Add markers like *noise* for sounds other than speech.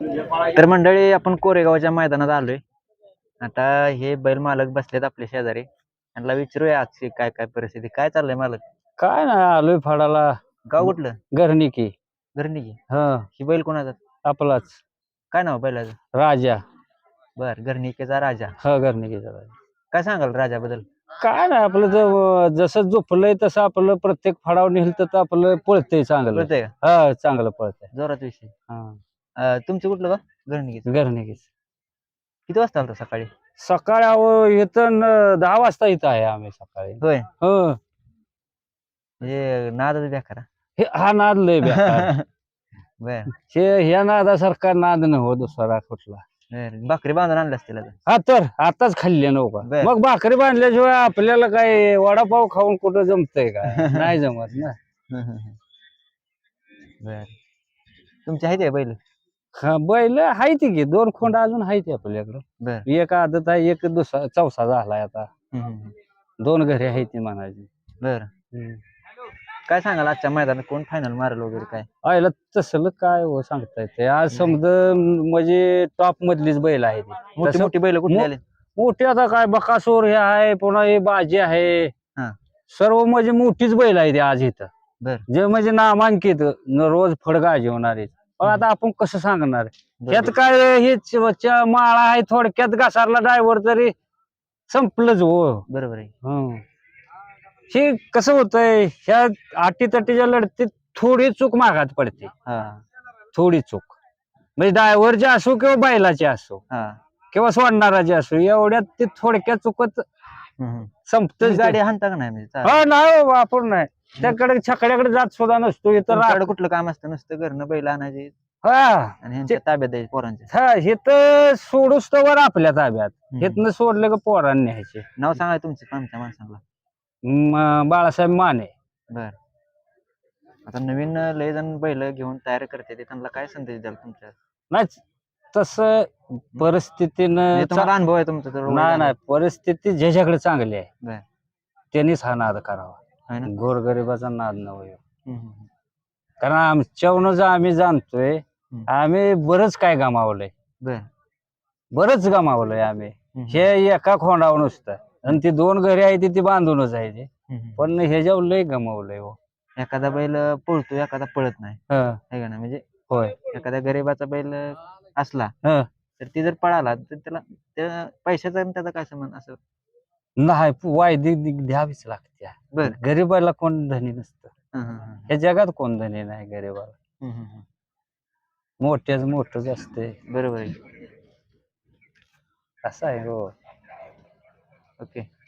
तर मंडळी आपण कोरेगावच्या मैदानात आलोय. आता हे बैल मालक बसलेत आपल्या शेजारी. त्यांना विचारूया आजची काय काय परिस्थिती काय चाललंय मालक? काय नाही आलोय फाडाला. गाव कुठलं? घरणी की ह. ही बैल कोणाचा? आपलाच. काय नाव बैलाचं? राजा. बर घरणिकेचा राजा. ह घरनिकीचा राजा. काय सांगाल राजाबद्दल? काय नाही आपलं ज- जसं झोपलंय तसं आपलं प्रत्येक फाडावर नेलं तर आपलं पळतंय चांगलं. कळतंय का? हा चांगलं पळतंय. जोरात विषय. हा. अं, तुमचं कुठलं का घरणिकेचं घरनिकीच किती वाजता आलता सकाळी? सकाळी अहो इथं न- दहा वाजता इथं आहे आम्ही सकाळी. होय. हो. म्हणजे नादच बेकारा. हे हा नाद लय बेकार. *laughs* बर. हे ह्या नादासारखा नाद न हो दुसरा कुठला. बर. बाकरी बांधून आणल्या असतील आता. हा तर आताच खाल्ले नव्हता बर. मग भाकरी बांधल्याशिवाय आपल्याला काय वडापाव खाऊन कुठं जमतंय का? *laughs* नाही जमत ना. *laughs* बर. तुमची आहे ते बैल हा बैल आहे ती की. दोन खोंड अजून आहे ती आपल्याकडं. बर. एक आदत आहे एक दुसरा चौसा झालाय आता. दोन घरी आहे ती म्हणायची. बर. काय सांगाल आजच्या मैदानात? कोण फायनल मारेल वगैरे काय? आयला तसलं काय हो सांगता येते आज समज म्हणजे टॉप मधलीच बैल आहे ती. मोठी तसं- मोठी बैल कुठली मो- आले? मोठी आता काय बकासूर हे आहे पुन्हा हे बाजी आहे. हा. सर्व म्हणजे मोठीच बैल आहे ती आज इथं. बर. जे म्हणजे नामांकित न रोज फडगा जेवणारे. पण आता आपण कसं सांगणार? यात. काय हे च- च- माळा आहे थोडक्यात घसारला ड्रायव्हर तरी संपलंच हो. बरोबर आहे. हं. हे कसं होतंय? ह्या आटी तटीच्या लढतीत थोडी चूक मागात पडते. हा. थोडी चूक. म्हणजे ड्रायव्हरची असो किंवा बैलाची असो हा. किंवा सोडणाराची असो एवढ्यात ते थोडक्यात चुकत हम्म, हम्म. संपत तुम्ही गाडी हाणता का नाही? म्हणजे चालेल. हा नाही हो, आपण नाही. त्याकडे छकड्याकडे जात सुद्धा नसतो इथं तुमच्याकडे राख- कुठलं काम असतं? नुसतं घरनं बैल आणायची? हा. आणि ह्यांच्या ताब्यात द्यायची पोरांच्या हा तर सोडूस तर आपल्या ताब्यात. हम्म. हेतनं सोडलं का पोरांनी न्यायचे नाव सांगा तुमचं आमच्या माणसांना म- बाळासाहेब माने. बर. आता नवीन लय जण बैल घेऊन तयार करते ते त्यांना काय संदेश द्याल तुमच्या? नाही तस परिस्थितीनं म्हणजे तुम्हाला अनुभव आहे तुमचा तर नाही नाही परिस्थिती ज्याच्याकडे चांगली आहे बर. त्यांनीच हा नाद करावा. ना? गोरगरिबाचा नाद नव्हे. हम्म, हम्म, कारण आमच्यावरच आम्ही जाणतोय. आम्ही बरंच काय गमावलंय. बर. बरंच गमावलंय आम्ही. हम्म, हे एका खोंडावर नुसतं. आणि ती दोन घरी आहे ती ती बांधूनच आहे ते. हम्म. पण ह्याच्यावर लय गमावलंय हो. एखादा बैल पळतो एखादा पळत नाही. हं, है का ना म्हणजे होय. एखाद्या गरीबाचा बैल असला. हं. तर ती जर पळाला तर त्याला त्या पैशाचा आणि त्याचा काय संबंध असं? नाही वायदी दि- द्यावीच लागते. बर. गरीबाला कोण धनी नसतं. हं, हं, हं. जगात कोण धनी नाही गरीबाला? हं, हं, हं. मोठ्याच मोठच असते. बरोबर आहे. असं आहे हो ओके.